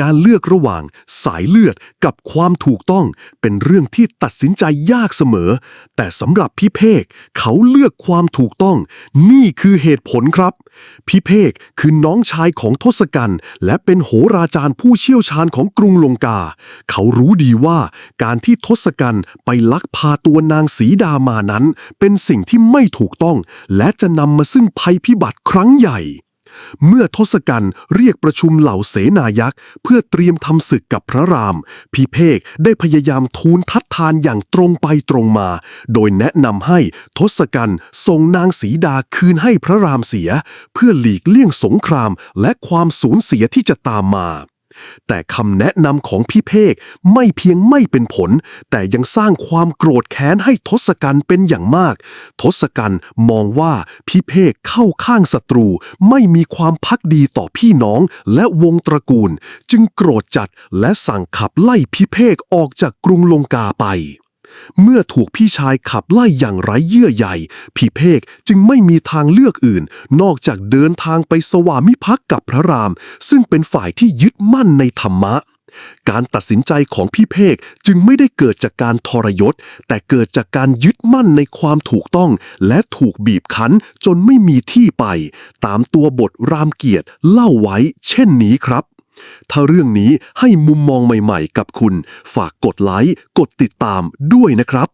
การเลือกระหว่างสายเลือดกับความถูกต้องเป็นเรื่องที่ตัดสินใจยากเสมอ แต่สำหรับพี่เพกเขาเลือกความถูกต้อง นี่คือเหตุผลครับ พี่เพกคือน้องชายของทศกัณฐ์และเป็นโหราจารย์ผู้เชี่ยวชาญของกรุงลงกา เขารู้ดีว่าการที่ทศกัณฐ์ไปลักพาตัวนางสีดามานั้น เป็นสิ่งที่ไม่ถูกต้อง และจะนำมาซึ่งภัยพิบัติครั้งใหญ่ เมื่อทศกัณฐ์เรียกประชุมเหล่าเสนายักษ์ เพื่อเตรียมทำศึกกับพระรามพีเพกได้พยายามทูลทัดทานอย่างตรงไปตรงมา โดยแนะนำให้ทศกัณฐ์ส่งนางสีดาคืนให้พระรามเสีย เพื่อหลีกเลี่ยงสงครามและความสูญเสียที่จะตามมา แต่คำแนะนำของพี่เพกไม่เพียงไม่เป็นผล แต่ยังสร้างความโกรธแค้นให้ทศกัณฐ์เป็นอย่างมาก ทศกัณฐ์มองว่าพี่เพกเข้าข้างศัตรู ไม่มีความพักดีต่อพี่น้องและวงตระกูล จึงโกรธจัดและสั่งขับไล่พี่เพกออกจากกรุงลงกาไป เมื่อถูกพี่ชายขับไล่อย่างไร้เยื่อใยพี่เพกจึงไม่มีทางเลือกอื่น นอกจากเดินทางไปสวามิภักดิ์กับพระราม ซึ่งเป็นฝ่ายที่ยึดมั่นในธรรมะ การตัดสินใจของพี่เพกจึงไม่ได้เกิดจากการทรยศ แต่เกิดจากการยึดมั่นในความถูกต้อง และถูกบีบคั้นจนไม่มีที่ไป ตามตัวบทรามเกียรติเล่าไว้ เช่นนี้ครับ ถ้าเรื่องนี้ให้มุมมองใหม่ๆ กับคุณ ฝากกดไลค์ กดติดตามด้วยนะครับ